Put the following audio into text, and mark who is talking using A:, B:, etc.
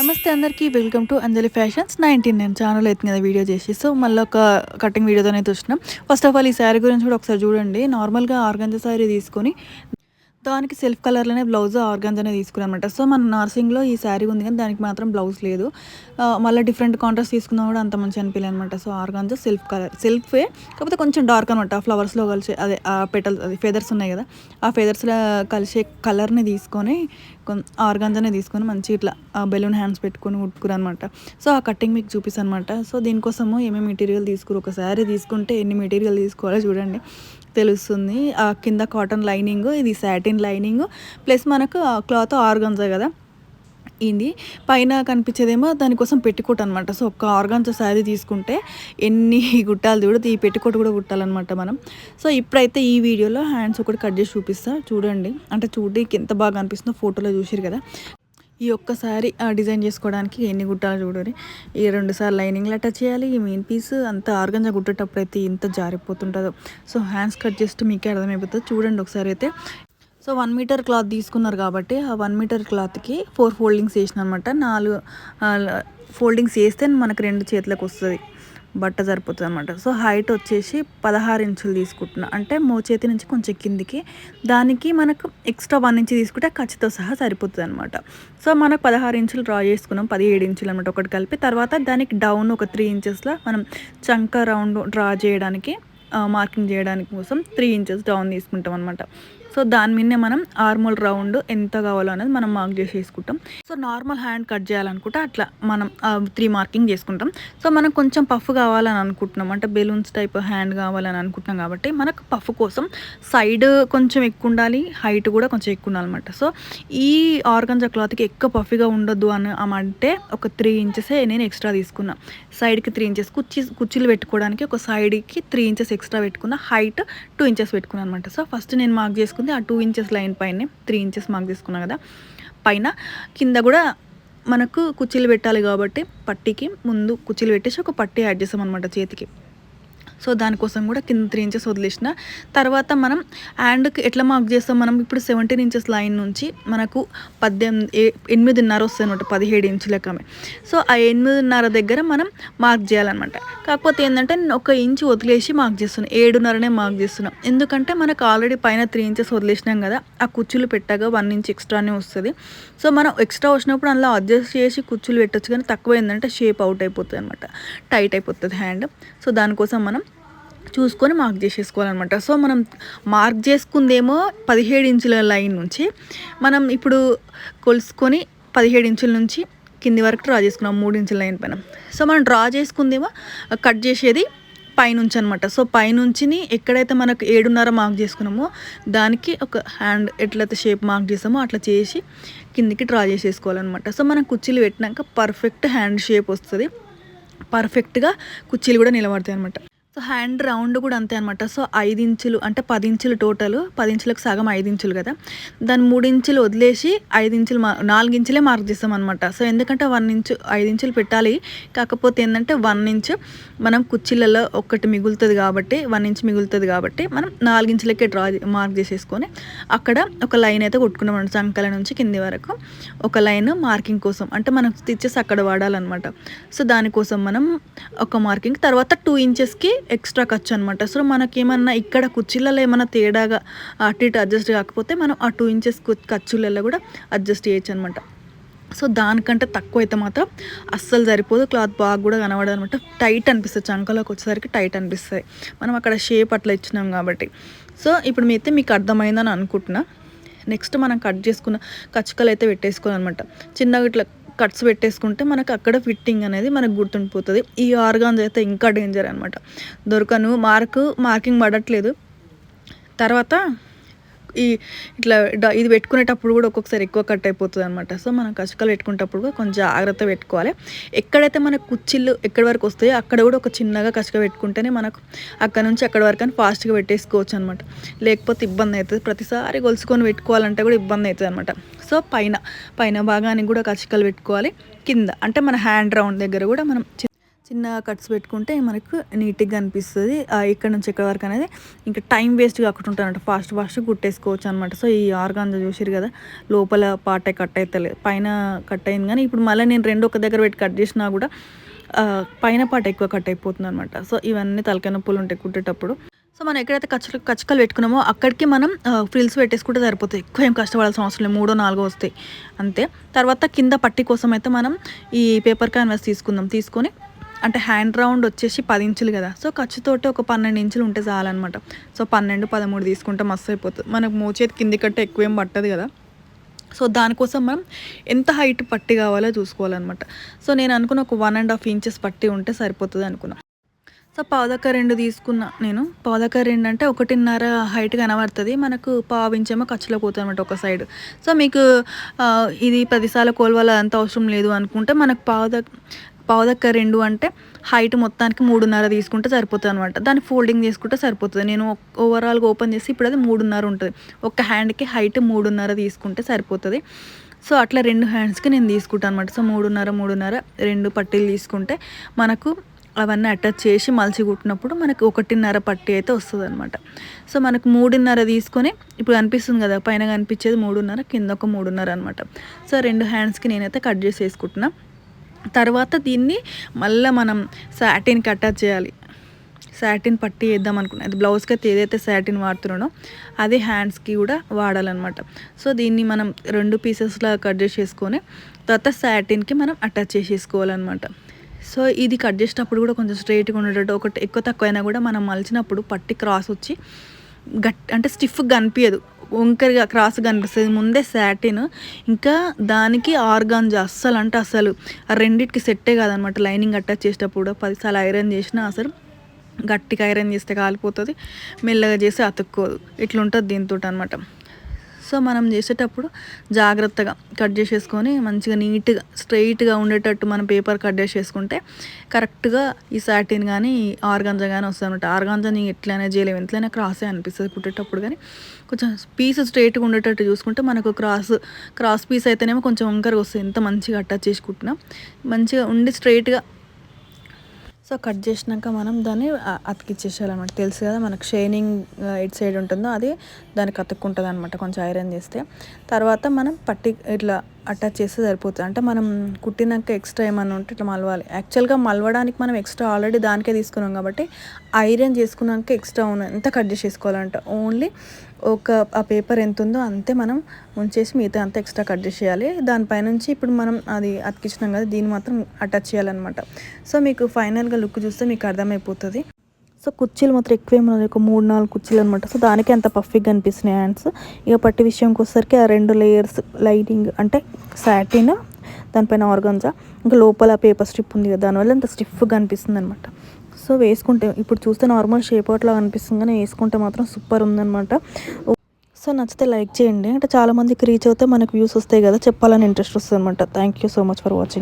A: నమస్తే అందరికీ welcome to Anjali fashions. Nineteen నేను ఛానల్ అయితే కదా వీడియో చేసి సో మళ్ళీ ఒక కటింగ్ వీడియోతోనే చూసినాం ఫస్ట్ ఆఫ్ ఆల్ ఈ శారీ గురించి కూడా ఒకసారి చూడండి. నార్మల్గా ఆర్గంజా శారీ తీసుకొని దానికి సెల్ఫ్ కలర్లోనే బ్లౌజ్ ఆర్గంజానే తీసుకున్నాను అనమాట సో మన నర్సింగ్లో ఈ శారీ ఉంది కానీ దానికి మాత్రం బ్లౌజ్ లేదు. మళ్ళీ డిఫరెంట్ కాంట్రాస్ట్ తీసుకున్నా కూడా అంత మంచి అనిపించలేదు అనమాట సో ఆర్గాన్జా సెల్ఫ్ కలర్ సెల్ఫే కాకపోతే కొంచెం డార్క్ అనమాట ఫ్లవర్స్లో కలిసి అదే ఆ పెటల్ అది ఫెదర్స్ ఉన్నాయి కదా. ఆ ఫెదర్స్లో కలిసే కలర్ని తీసుకొని ఆర్గాంజానే తీసుకొని మంచి ఇట్లా బెలూన్ హ్యాండ్స్ పెట్టుకొని కుట్టుకురు అనమాట సో ఆ కటింగ్ మీకు చూపిస్తాను అనమాట సో దీనికోసము ఏమేమి మెటీరియల్ తీసుకురు? ఒక శారీ తీసుకుంటే ఎన్ని మెటీరియల్ తీసుకోవాలో చూడండి. తెలుస్తుంది. ఆ కింద కాటన్ లైనింగ్ ఇది సాటిన్ లైనింగ్ ప్లస్ మనకు క్లాత్ ఆర్గన్జా కదా? ఇది పైన కనిపించేదేమో దానికోసం పెట్టుకోట అనమాట సో ఒక్క ఆర్గాన్జా శారీ తీసుకుంటే ఎన్ని గుట్టాలు చూడదు ఈ పెట్టుకోట కూడా కుట్టాలన్నమాట మనం. సో ఇప్పుడైతే ఈ వీడియోలో హ్యాండ్స్ ఒకటి కట్ చేసి చూపిస్తా. చూడండి. అంటే చూడడానికి ఎంత బాగా అనిపిస్తుందో ఫోటోలో చూసారు కదా? ఈ ఒక్కసారి డిజైన్ చేసుకోవడానికి ఎన్ని గుట్టాలు చూడరి ఈ రెండు సార్లు లైనింగ్ టచ్ చేయాలి. ఈ మెయిన్ పీస్ అంత ఆర్గంజా గుట్టేటప్పుడు అయితే ఇంత జారిపోతుంటుందో. సో హ్యాండ్స్ కట్ చేస్తే మీకే అర్థమైపోతుంది. చూడండి ఒకసారి అయితే. సో వన్ మీటర్ క్లాత్ తీసుకున్నారు కాబట్టి ఆ వన్ మీటర్ క్లాత్కి ఫోర్ ఫోల్డింగ్స్ వేసిన అనమాట నాలుగు ఫోల్డింగ్స్ వేస్తే మనకు రెండు చేతులకు వస్తుంది. బట్ట సరిపోతుంది అనమాట సో హైట్ వచ్చేసి పదహారు ఇంచులు తీసుకుంటున్నా. అంటే మోచేతి నుంచి కొంచెం కిందికి దానికి మనకు ఎక్స్ట్రా వన్ ఇంచ్ తీసుకుంటే ఖర్చుతో సహా సరిపోతుంది అనమాట సో మనకు పదహారు ఇంచులు డ్రా చేసుకున్నాం పదిహేడు ఇంచులు అనమాట ఒకటి కలిపి. తర్వాత దానికి డౌన్ ఒక త్రీ ఇంచెస్లో మనం చంక రౌండ్ డ్రా చేయడానికి మార్కింగ్ చేయడానికి కోసం త్రీ ఇంచెస్ డౌన్ తీసుకుంటాం అనమాట సో దాని మీదనే మనం ఆర్మల్ రౌండ్ ఎంత కావాలో అనేది మనం మార్క్ చేసి వేసుకుంటాం సో నార్మల్ హ్యాండ్ కట్ చేయాలనుకుంటే అట్లా మనం త్రీ మార్కింగ్ చేసుకుంటాం. సో మనం కొంచెం పఫ్ కావాలని అనుకుంటున్నాం. అంటే బెలూన్స్ టైప్ హ్యాండ్ కావాలని అనుకుంటున్నాం కాబట్టి మనకు పఫ్ కోసం సైడ్ కొంచెం ఎక్కువ ఉండాలి హైట్ కూడా కొంచెం ఎక్కువ ఉండాలన్నమాట సో ఈ ఆర్గంజా క్లాత్కి ఎక్కువ పఫీగా ఉండొద్దు అని అంటే ఒక త్రీ ఇంచెసే నేను ఎక్స్ట్రా తీసుకున్నా. సైడ్కి త్రీ ఇంచెస్ కుర్చీ కుర్చీలు పెట్టుకోవడానికి ఒక సైడ్కి త్రీ ఇంచెస్ ఎక్స్ట్రా పెట్టుకున్న హైట్ టూ ఇంచెస్ పెట్టుకున్నాను అనమాట సో ఫస్ట్ నేను మార్క్ చేసుకుంది ఆ టూ ఇంచెస్ లైన్ పైన త్రీ ఇంచెస్ మార్క్ తీసుకున్నాం కదా. పైన కింద కూడా మనకు కుర్చీలు పెట్టాలి కాబట్టి పట్టీకి ముందు కుర్చీలు పెట్టేసి ఒక పట్టీ యాడ్ చేసాం అనమాట చేతికి. సో దానికోసం కూడా కింద త్రీ ఇంచెస్ వదిలేసిన. తర్వాత మనం హ్యాండ్కి ఎట్లా మార్క్ చేస్తాం? మనం ఇప్పుడు సెవెంటీన్ ఇంచెస్ లైన్ నుంచి మనకు పద్దెనిమిది ఏ- ఎనిమిదిన్నర వస్తుంది అనమాట పదిహేడు ఇంచులకమే సో ఆ ఎనిమిదిన్నర దగ్గర మనం మార్క్ చేయాలన్నమాట. కాకపోతే ఏంటంటే నేను ఒక ఇంచు వదిలేసి మార్క్ చేస్తున్నాను ఏడున్నరనే మార్క్ చేస్తున్నాం. ఎందుకంటే మనకు ఆల్రెడీ పైన త్రీ ఇంచెస్ వదిలేసినాం కదా ఆ కుచ్చులు పెట్టగా వన్ ఇంచ్ ఎక్స్ట్రానే వస్తుంది. సో మనం ఎక్స్ట్రా వచ్చినప్పుడు అందులో అడ్జస్ట్ చేసి కుచ్చులు పెట్టచ్చు కానీ తక్కువ ఏంటంటే షేప్ అవుట్ అయిపోతుంది అనమాట టైట్ అయిపోతుంది హ్యాండ్. సో దానికోసం మనం చూసుకొని మార్క్ చేసేసుకోవాలన్నమాట. సో మనం మార్క్ చేసుకుందేమో పదిహేడు ఇంచుల లైన్ నుంచి మనం ఇప్పుడు కొలుసుకొని పదిహేడు ఇంచుల నుంచి కింది వరకు డ్రా చేసుకున్నాం మూడు ఇంచుల లైన్ పైన. సో మనం డ్రా చేసుకుందేమో కట్ చేసేది పైనుంచి అనమాట సో పైనుంచిని ఎక్కడైతే మనకు ఏడున్నర మార్క్ చేసుకున్నామో దానికి ఒక హ్యాండ్ ఎట్లయితే షేప్ మార్క్ చేసామో అట్లా చేసి కిందికి డ్రా చేసేసుకోవాలన్నమాట. సో మనం కుర్చీలు పెట్టినాక పర్ఫెక్ట్ హ్యాండ్ షేప్ వస్తుంది. పర్ఫెక్ట్గా కుర్చీలు కూడా నిలబడతాయి అనమాట సో హ్యాండ్ రౌండ్ కూడా అంతే అనమాట సో ఐదు ఇంచులు అంటే పది ఇంచులు టోటల్ పది ఇంచులకు సగం ఐదు ఇంచులు కదా. దాన్ని మూడు ఇంచులు వదిలేసి ఐదు ఇంచులు మా నాలుగు ఇంచులే మార్క్ చేస్తాం అనమాట సో ఎందుకంటే వన్ ఇంచు ఐదు ఇంచులు పెట్టాలి. కాకపోతే ఏంటంటే వన్ ఇంచ్ మనం కుర్చీలలో ఒక్కటి మిగులుతుంది కాబట్టి వన్ ఇంచ్ మిగులుతుంది కాబట్టి మనం నాలుగు ఇంచులకే డ్రా మార్క్ చేసేసుకొని అక్కడ ఒక లైన్ అయితే కొట్టుకున్నాం అనమాట చంకల నుంచి కింది వరకు. ఒక లైన్ మార్కింగ్ కోసం అంటే మనం స్టిచ్చెస్ అక్కడ వాడాలన్నమాట. సో దానికోసం మనం ఒక మార్కింగ్ తర్వాత టూ ఇంచెస్కి ఎక్స్ట్రా ఖర్చు అనమాట సో మనకి ఏమన్నా ఇక్కడ కుర్చీలలో ఏమైనా తేడాగా అటు ఇటు అడ్జస్ట్ కాకపోతే మనం ఆ టూ ఇంచెస్ ఖర్చులలో కూడా అడ్జస్ట్ చేయొచ్చు అనమాట సో దానికంటే తక్కువ అయితే మాత్రం అస్సలు సరిపోదు. క్లాత్ బాగా కూడా కనబడదు అనమాట టైట్ అనిపిస్తుంది. చంకలోకి వచ్చేసరికి టైట్ అనిపిస్తుంది. మనం అక్కడ షేప్ అట్లా ఇచ్చినాం కాబట్టి. సో ఇప్పుడు మీ అయితే మీకు అర్థమైందని అనుకుంటున్నా. నెక్స్ట్ మనం కట్ చేసుకున్న కచ్చుకలు అయితే పెట్టేసుకోవాలన్నమాట. చిన్నగా ఇట్లా కట్స్ పెట్టేసుకుంటే మనకు అక్కడ ఫిట్టింగ్ అనేది మనకు గుర్తుండిపోతుంది. ఈ ఆర్గాన్స్ అయితే ఇంకా డేంజర్ అనమాట దొరకను మార్కు మార్కింగ్ పడట్లేదు. తర్వాత ఈ ఇట్లా ఇది పెట్టుకునేటప్పుడు కూడా ఒక్కొక్కసారి ఎక్కువ కట్ అయిపోతుంది అనమాట సో మనం కచ్చకలు పెట్టుకునేటప్పుడు కూడా కొంచెం జాగ్రత్త పెట్టుకోవాలి. ఎక్కడైతే మన కుచ్చిళ్ళు ఎక్కడి వరకు వస్తాయో అక్కడ కూడా ఒక చిన్నగా కచ్చక పెట్టుకుంటేనే మనకు అక్కడ నుంచి అక్కడ వరకు అని ఫాస్ట్గా పెట్టేసుకోవచ్చు అనమాట లేకపోతే ఇబ్బంది అవుతుంది. ప్రతిసారి గొలుసుకొని పెట్టుకోవాలంటే కూడా ఇబ్బంది అవుతుంది అనమాట సో పైన పైన భాగానికి కూడా కచ్చికలు పెట్టుకోవాలి. కింద అంటే మన హ్యాండ్ రౌండ్ దగ్గర కూడా మనం చి- చిన్న కట్స్ పెట్టుకుంటే మనకు నీట్గా అనిపిస్తుంది. ఇక్కడ నుంచి ఇక్కడ వరకు అనేది ఇంకా టైం వేస్ట్ కాకుండా ఉంటానంట ఫాస్ట్ ఫాస్ట్ కుట్టేసుకోవచ్చు అనమాట సో ఈ ఆర్గాన్జా చూసిరు కదా లోపల పాటే కట్ అవుతలేదు పైన కట్ అయింది కానీ ఇప్పుడు మళ్ళీ నేను రెండు ఒక దగ్గర పెట్టి కట్ చేసినా కూడా పైన పాట ఎక్కువ కట్ అయిపోతుంది అనమాట సో ఇవన్నీ తలకాయ నొప్పులు ఉంటాయి కుట్టేటప్పుడు. సో మనం ఎక్కడైతే కచ్చలు కచ్చకలు పెట్టుకున్నామో అక్కడికి మనం ఫ్రిల్స్ పెట్టేసుకుంటే సరిపోతాయి. ఎక్కువ ఏం కష్టపడాల్సిన అవసరం లేదు. మూడో నాలుగో వస్తాయి. అంతే. తర్వాత కింద పట్టి కోసం అయితే మనం ఈ పేపర్ క్యాన్వాస్ తీసుకుందాం. తీసుకొని అంటే హ్యాండ్ రౌండ్ వచ్చేసి పది ఇంచులు కదా. సో ఖర్చుతోటి ఒక పన్నెండు ఇంచులు ఉంటే చాలన్నమాట. సో పన్నెండు పదమూడు తీసుకుంటే మస్తు అయిపోతుంది. మనకు మోచేతి కింది కట్టే ఎక్కువేం పట్టదు కదా. సో దానికోసం మనం ఎంత హైట్ పట్టి కావాలో చూసుకోవాలన్నమాట. సో నేను అనుకున్న ఒక వన్ అండ్ హాఫ్ ఇంచెస్ పట్టి ఉంటే సరిపోతుంది అనుకున్నా. సో పావుదక్క రెండు తీసుకున్నా నేను. పావుదక్క రెండు అంటే ఒకటిన్నర హైట్ కనబడుతుంది. మనకు పావు ఇంచేమో ఖర్చులో పోతుంది అనమాట ఒక సైడ్ సో మీకు ఇది పదిసార్లు కోల్వాల అంత అవసరం లేదు అనుకుంటే మనకు పావుదక్క పావుదక్క రెండు అంటే హైట్ మొత్తానికి మూడున్నర తీసుకుంటే సరిపోతుంది అనమాట దాన్ని ఫోల్డింగ్ తీసుకుంటే సరిపోతుంది. నేను ఓవరాల్గా ఓపెన్ చేసి ఇప్పుడు అది మూడున్నర ఉంటుంది. ఒక హ్యాండ్కి హైట్ మూడున్నర తీసుకుంటే సరిపోతుంది. సో అట్లా రెండు హ్యాండ్స్కి నేను తీసుకుంటాను అనమాట సో మూడున్నర మూడున్నర రెండు పట్టీలు తీసుకుంటే మనకు అవన్నీ అటాచ్ చేసి మలిచి కుట్టినప్పుడు మనకు ఒకటిన్నర పట్టి అయితే వస్తుంది అనమాట సో మనకు మూడున్నర తీసుకొని ఇప్పుడు కనిపిస్తుంది కదా పైన కనిపించేది మూడున్నర కింద ఒక మూడున్నర అనమాట సో రెండు హ్యాండ్స్కి నేనైతే కట్ చేసి వేసుకుంటున్నాను తర్వాత దీన్ని మళ్ళీ మనం సాటిన్కి అటాచ్ చేయాలి. సాటిన్ పట్టి వేద్దాం అనుకున్నా. అది బ్లౌజ్కి అయితే ఏదైతే సాటిన్ వాడుతున్నానో అదే హ్యాండ్స్కి కూడా వాడాలన్నమాట. సో దీన్ని మనం రెండు పీసెస్లా కట్ చేసేసుకొని తర్వాత సాటిన్కి మనం అటాచ్ చేసేసుకోవాలన్నమాట. సో ఇది కట్ చేసేటప్పుడు కూడా కొంచెం స్ట్రైట్గా ఉండేటట్టు ఒకటి ఎక్కువ తక్కువ అయినా కూడా మనం మలిచినప్పుడు పట్టి క్రాస్ వచ్చి గట్ అంటే స్టిఫ్గా కనిపించదు వంకరగా క్రాస్ కనిపిస్తుంది ముందే సాటిన్ ఇంకా దానికి ఆర్గాన్జా అస్సలు. అంటే అసలు ఆ రెండింటికి సెట్టే కాదనమాట. లైనింగ్ అటాచ్ చేసేటప్పుడు పదిసార్లు ఐరన్ చేసినా అసలు గట్టిగా ఐరన్ చేస్తే కాలిపోతుంది. మెల్లగా చేస్తే అతుక్కోదు. ఇట్లుంటుంది దీంతో అనమాట సో మనం చేసేటప్పుడు జాగ్రత్తగా కట్ చేసేసుకొని మంచిగా నీట్గా స్ట్రైట్గా ఉండేటట్టు మనం పేపర్ కట్ చేసేసుకుంటే కరెక్ట్గా ఈ సాటిన్ కానీ ఆర్గాంజా కానీ వస్తుంది అనమాట ఆర్గాంజాని ఎట్లయినా చేయలేము. ఎంతైనా క్రాసే అనిపిస్తుంది కుట్టేటప్పుడు కానీ. కొంచెం పీస్ స్ట్రైట్గా ఉండేటట్టు చూసుకుంటే మనకు క్రాస్ క్రాస్ పీస్ అయితేనేమో కొంచెం వంకరగా వస్తుంది. ఎంత మంచిగా అటాచ్ చేసి కుట్టినా. మంచిగా ఉండి స్ట్రైట్గా సో కట్ చేసినాక మనం దాన్ని అ- అతికిచ్చేసేయాలన్నమాట. తెలుసు కదా మనకు షైనింగ్ ఎట్ సైడ్ ఉంటుందో అది దానికి అతుక్కుంటుంది అనమాట కొంచెం ఐరన్ చేస్తే. తర్వాత మనం పట్టి ఇట్లా అటాచ్ చేస్తే సరిపోతుంది. అంటే మనం కుట్టినాక ఎక్స్ట్రా ఏమన్నా ఉంటే ఇట్లా మలవాలి. యాక్చువల్గా మలవడానికి మనం ఎక్స్ట్రా ఆల్రెడీ దానికే తీసుకున్నాం కాబట్టి ఐరన్ చేసుకున్నాక ఎక్స్ట్రా ఉన్న ఎంత కట్ చేసేసుకోవాలంట ఓన్లీ ఒక ఆ పేపర్ ఎంత ఉందో అంతే మనం ఉంచేసి మిగతా అంతా ఎక్స్ట్రా కట్ చేసేయాలి. దానిపైనుంచి ఇప్పుడు మనం అది అతికించినాం కదా దీన్ని మాత్రం అటాచ్ చేయాలన్నమాట. సో మీకు ఫైనల్గా లుక్ చూస్తే మీకు అర్థమైపోతుంది. సో కుర్చీలు మాత్రం ఎక్కువే ఉన్నాయి ఒక మూడు నాలుగు కుర్చీలు అనమాట సో దానికి అంత పర్ఫెక్ట్గా అనిపిస్తున్నాయి హ్యాండ్స్ ఇక పట్టి విషయంకి వచ్చేసరికి ఆ రెండు లేయర్స్ లైటింగ్ అంటే సాటిన్ దానిపైన ఆర్గాన్జా ఇంకా లోపల పేపర్ స్ట్రిప్ ఉంది కదా దానివల్ల అంత స్టిఫ్గా అనిపిస్తుంది అనమాట సో వేసుకుంటే ఇప్పుడు చూస్తే నార్మల్ షేప్ అవుట్లా అనిపిస్తుంది కానీ వేసుకుంటే మాత్రం సూపర్ ఉందనమాట సో నచ్చితే లైక్ చేయండి. అంటే చాలామందికి రీచ్ అవుతే మనకు వ్యూస్ వస్తాయి కదా చెప్పాలని ఇంట్రెస్ట్ వస్తుంది అనమాట thank you so much for watching